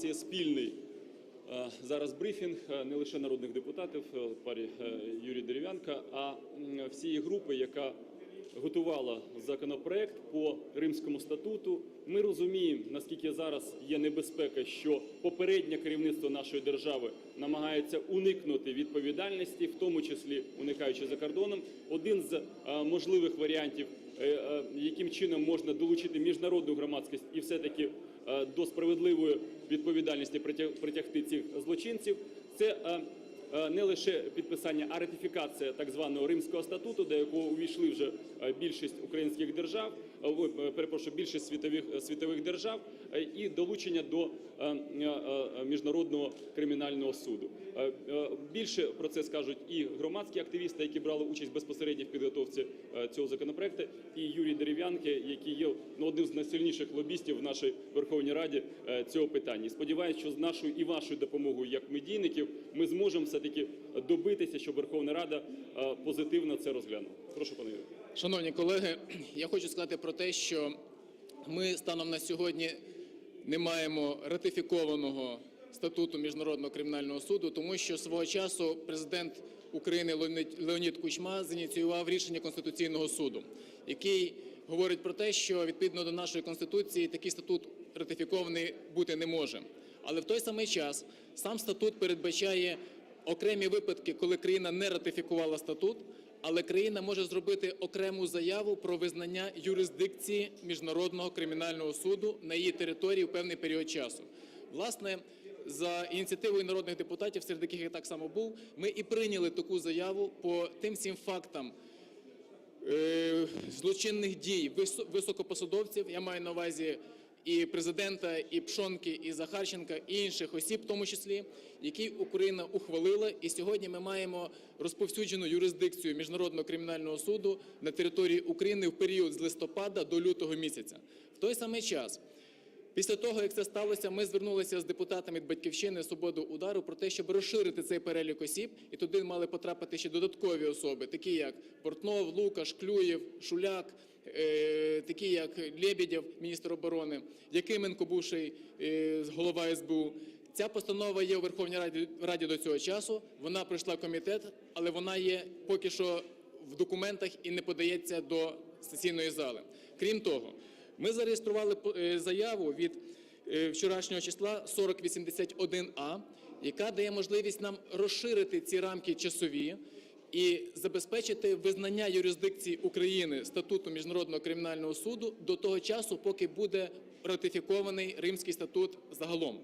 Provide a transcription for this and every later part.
Це є спільний е, зараз брифінг е, не лише народних депутатів, е, парі Юрій Дерев'янка, а всієї групи, яка готувала законопроект по Римському статуту. Ми розуміємо, наскільки зараз є небезпека, що попереднє керівництво нашої держави намагається уникнути відповідальності, в тому числі уникаючи за кордоном. Один з можливих варіантів, яким чином можна долучити міжнародну громадськість і все-таки е, до справедливої відповідальності притяг- притягти цих злочинців, це е, е, не лише підписання, а ратифікація так званого Римського статуту, до якого увійшли вже е, більшість українських держав, е, е, перепрошую, більшість світових е, світових держав, е, і долучення до е, е, е, міжнародного кримінального суду. Е, е, Більше про це скажуть і громадські активісти, які брали участь безпосередньо в підготовці е, цього законопроекту, і Юрій Дерев'янки, який є ну, одним з найсильніших лобістів в нашій Верховній Раді е, цього питання. І Сподіваюся, що з нашою і вашою допомогою, як медійників, ми зможемо все-таки добитися, щоб Верховна Рада е, позитивно це розглянула. Прошу, пане Юрію. Шановні колеги, я хочу сказати про те, що ми станом на сьогодні не маємо ратифікованого статуту Міжнародного кримінального суду, тому що свого часу президент України Леонід- Кучма зініціював рішення Конституційного суду, який говорить про те, що відповідно до нашої конституції такий статут ратифікований бути не може. Але в той самий час сам статут передбачає окремі випадки, коли країна не ратифікувала статут, але країна може зробити окрему заяву про визнання юрисдикції міжнародного кримінального суду на її території в певний період часу. Власне, за ініціативою народних депутатів, серед яких я так само був, ми і прийняли таку заяву по тим всім фактам е, злочинних дій висо- високопосадовців. Я маю на увазі і президента, і Пшонки, і Захарченка, і інших осіб, в тому числі, які Україна ухвалила. І сьогодні ми маємо розповсюджену юрисдикцію міжнародного кримінального суду на території України в період з листопада до лютого місяця. В той самий час. Після того, як це сталося, ми звернулися з депутатами від Батьківщини Свободу удару про те, щоб розширити цей перелік осіб, і туди мали потрапити ще додаткові особи, такі як Портнов, Лукаш, Клюєв, Шуляк, такі як Лєбєдєв, міністр оборони, Якименко, бувший е, голова СБУ. Ця постанова є у Верховній Раді, Раді до цього часу. Вона пройшла комітет, але вона є поки що в документах і не подається до сесійної зали. Крім того, ми зареєстрували е, заяву від е, вчорашнього числа 4081А, яка дає можливість нам розширити ці рамки часові і забезпечити визнання юрисдикції України статуту Міжнародного кримінального суду до того часу, поки буде ратифікований Римський статут загалом.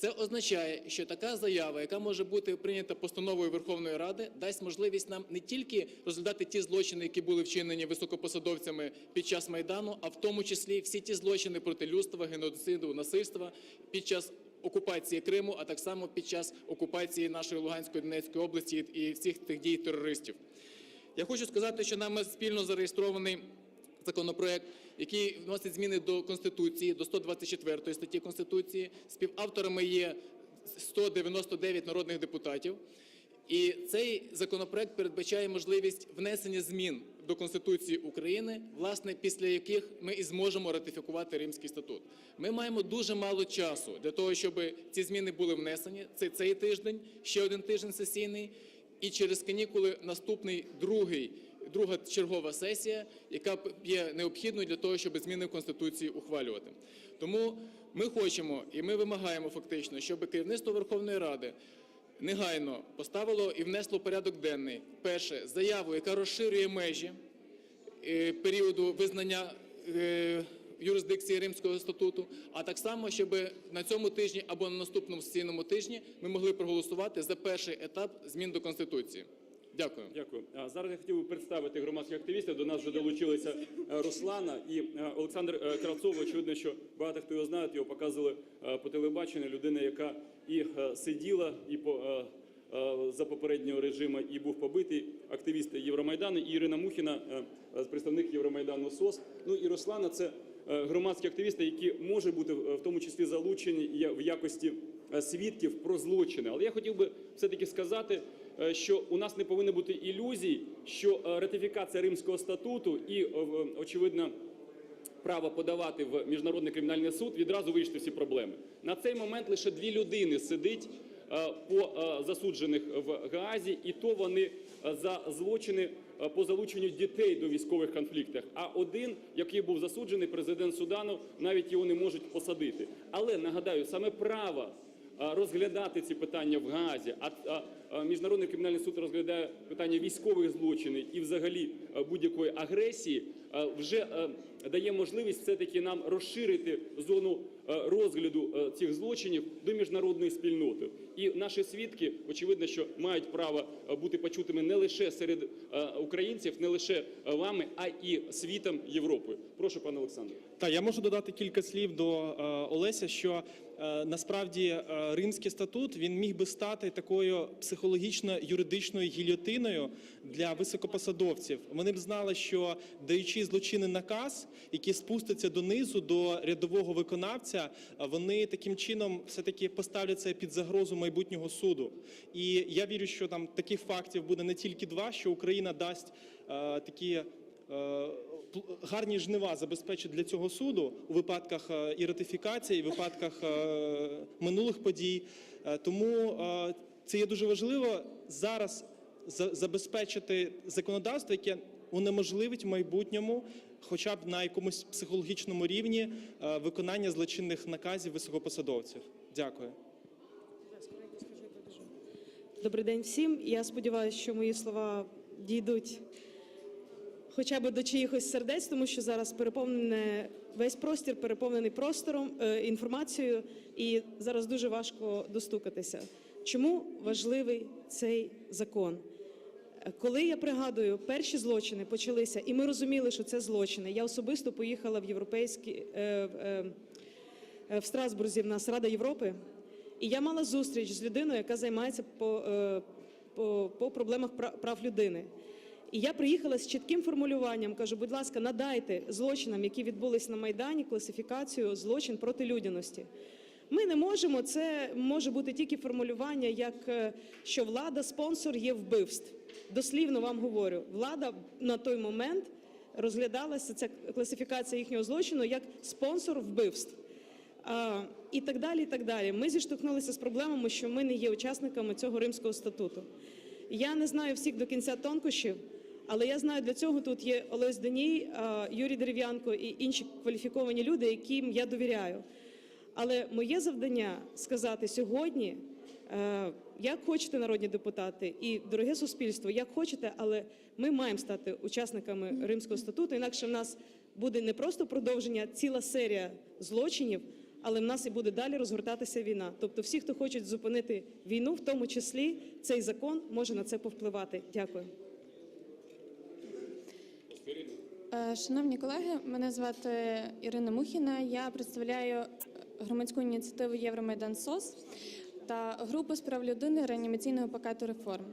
Це означає, що така заява, яка може бути прийнята постановою Верховної Ради, дасть можливість нам не тільки розглядати ті злочини, які були вчинені високопосадовцями під час майдану, а в тому числі всі ті злочини проти людства, геноциду, насильства під час окупації Криму, а так само під час окупації нашої Луганської Донецької області і всіх тих дій терористів. Я хочу сказати, що нами спільно зареєстрований законопроект, який вносить зміни до Конституції, до 124 статті Конституції. Співавторами є 199 народних депутатів. І цей законопроект передбачає можливість внесення змін до Конституції України, власне, після яких ми і зможемо ратифікувати Римський статут. Ми маємо дуже мало часу для того, щоб ці зміни були внесені. Це цей тиждень, ще один тиждень сесійний, і через канікули наступний другий, друга чергова сесія, яка є необхідною для того, щоб зміни в Конституції ухвалювати. Тому ми хочемо і ми вимагаємо фактично, щоб керівництво Верховної Ради негайно поставило і внесло порядок денний перше заяву, яка розширює межі е, періоду визнання е, юрисдикції Римського статуту, а так само, щоб на цьому тижні або на наступному сесійному тижні ми могли проголосувати за перший етап змін до Конституції. Дякую. Дякую. А зараз я хотів би представити громадських активістів. До нас вже долучилися е, Руслана і Олександр Кравцов. Очевидно, що багато хто його знає, його показували по телебаченню. Людина, яка і е, сиділа, і по е, е, за попереднього режиму і був побитий активіст Євромайдану, і Ірина Мухіна, представник Євромайдану СОС. Ну і Руслана це громадські активісти, які може бути в тому числі залучені в якості свідків про злочини. Але я хотів би все-таки сказати, е, що у нас не повинно бути ілюзій, що ратифікація Римського статуту і, очевидно, право подавати в міжнародний кримінальний суд, відразу вирішити всі проблеми. На цей момент лише дві людини сидить е, по е, засуджених в Гаазі, і то вони е, за злочини по залученню дітей до військових конфліктів. А один, який був засуджений, президент Судану, навіть його не можуть посадити. Але нагадаю, саме право розглядати ці питання в Гаазі, а, міжнародний кримінальний суд розглядає питання військових злочинів і взагалі будь-якої агресії, вже дає можливість все-таки нам розширити зону розгляду цих злочинів до міжнародної спільноти. І наші свідки, очевидно, що мають право бути почутими не лише серед українців, не лише вами, а і світом Європи. Прошу, пане Олександре. Та я можу додати кілька слів до е, Олеся, що е, насправді е, Римський статут він міг би стати такою психологічно-юридичною гільйотиною для високопосадовців. Вони б знали, що даючи злочинний наказ, який спуститься донизу до рядового виконавця, вони таким чином все таки поставляться під загрозу майбутнього суду. І я вірю, що там таких фактів буде не тільки два, що Україна дасть е, такі. е, гарні жнива забезпечить для цього суду у випадках е, і ратифікації, і випадках е, минулих подій. Тому це є дуже важливо зараз забезпечити законодавство, яке унеможливить в майбутньому, хоча б на якомусь психологічному рівні, е, виконання злочинних наказів високопосадовців. Дякую. Добрий день всім. Я сподіваюся, що мої слова дійдуть хоча б до чиїхось сердець, тому що зараз переповнене весь простір переповнений простором, е, інформацією, і зараз дуже важко достукатися. Чому важливий цей закон? Коли я пригадую, перші злочини почалися, і ми розуміли, що це злочини. Я особисто поїхала в європейські е, е, в Страсбурзі в нас Рада Європи, і я мала зустріч з людиною, яка займається по, е, по, по проблемах прав людини. І я приїхала з чітким формулюванням. Кажу, будь ласка, надайте злочинам, які відбулись на Майдані, класифікацію злочин проти людяності. Ми не можемо, це може бути тільки формулювання, як що влада спонсор є вбивств. Дослівно вам говорю, влада на той момент розглядалася ця класифікація їхнього злочину як спонсор вбивств. А, і так далі. і так далі. Ми зіштовхнулися з проблемами, що ми не є учасниками цього Римського статуту. Я не знаю всіх до кінця тонкощів, але я знаю, для цього тут є Олесь Доній, Юрій Дерев'янко і інші кваліфіковані люди, яким я довіряю. Але моє завдання сказати сьогодні, е, як хочете, народні депутати, і дороге суспільство, як хочете, але ми маємо стати учасниками Римського статуту, інакше в нас буде не просто продовження, ціла серія злочинів, але в нас і буде далі розгортатися війна. Тобто, всі, хто хочуть зупинити війну, в тому числі цей закон може на це повпливати. Дякую. Е, Шановні колеги, мене звати Ірина Мухіна. Я представляю громадську ініціативу Євромайдан СОС та групу з прав людини реанімаційного пакету реформ.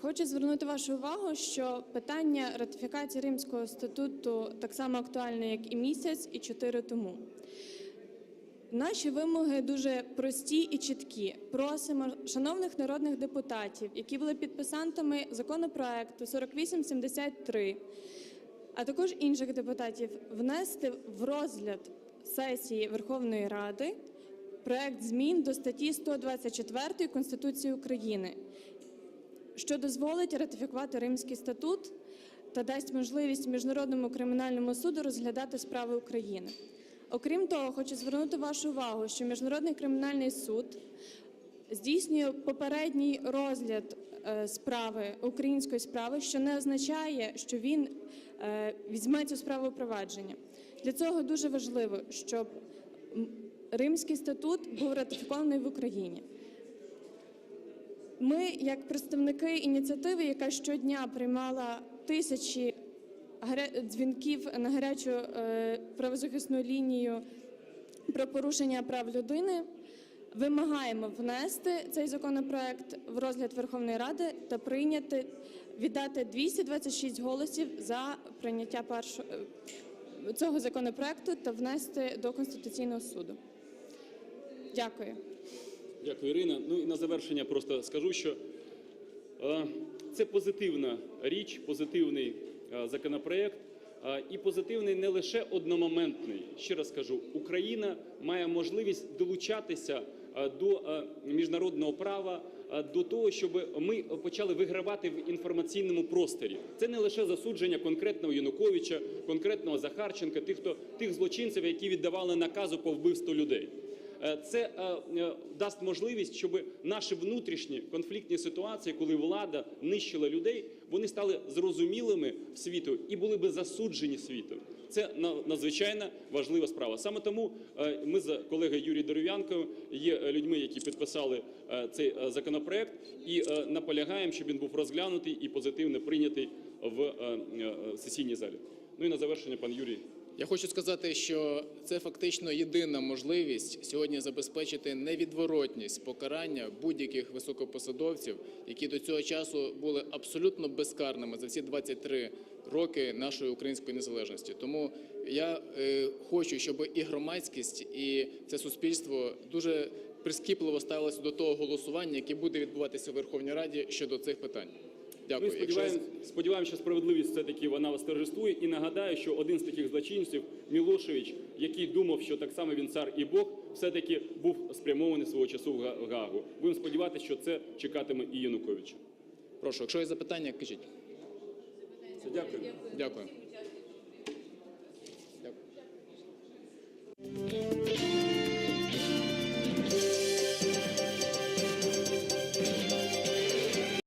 Хочу звернути вашу увагу, що питання ратифікації Римського статуту так само актуальне, як і місяць, і чотири тому. Наші вимоги дуже прості і чіткі. Просимо шановних народних депутатів, які були підписантами законопроекту 4873, а також інших депутатів, внести в розгляд сесії Верховної Ради проект змін до статті 124 Конституції України, що дозволить ратифікувати Римський статут та дасть можливість Міжнародному кримінальному суду розглядати справи України. Окрім того, хочу звернути вашу увагу, що Міжнародний кримінальний суд здійснює попередній розгляд е, справи української справи, що не означає, що він е, візьме цю справу провадження. Для цього дуже важливо, щоб Римський статут був ратифікований в Україні. Ми, як представники ініціативи, яка щодня приймала тисячі дзвінків на гарячу е, правозахисну лінію про порушення прав людини, вимагаємо внести цей законопроект в розгляд Верховної Ради та прийняти віддати 226 голосів за прийняття першого цього законопроекту та внести до Конституційного суду. Дякую. Дякую, Ірина. Ну і на завершення просто скажу, що е, це позитивна річ, позитивний е, законопроект. Е, І позитивний не лише одномоментний. Ще раз кажу, Україна має можливість долучатися е, до е, міжнародного права, до того, щоб ми почали вигравати в інформаційному просторі. Це не лише засудження конкретного Януковича, конкретного Захарченка, тих, хто тих злочинців, які віддавали наказу по вбивству людей. Е, Це е, е, дасть можливість, щоб наші внутрішні конфліктні ситуації, коли влада нищила людей, вони стали зрозумілими в світу і були би засуджені світом. Це надзвичайно важлива справа. Саме тому ми з колегою Юрієм Дерев'янкою є людьми, які підписали цей законопроект, і наполягаємо, щоб він був розглянутий і позитивно прийнятий в сесійній залі. Ну і на завершення, пан Юрій. Я хочу сказати, що це фактично єдина можливість сьогодні забезпечити невідворотність покарання будь-яких високопосадовців, які до цього часу були абсолютно безкарними за ці 23 роки нашої української незалежності. Тому я е, хочу, щоб і громадськість, і це суспільство дуже прискіпливо ставилося до того голосування, яке буде відбуватися в Верховній Раді щодо цих питань. Ми Дякую. Якщо сподіваємося, сподіваємося, що справедливість все-таки вона восторжествує. І нагадаю, що один з таких злочинців, Мілошевич, який думав, що так само він цар і Бог, все-таки був спрямований свого часу в Га- в Гаагу. Будемо сподіватися, що це чекатиме і Януковича. прошу, якщо є запитання, кажіть. Все, дякую. Дякую. Дякую.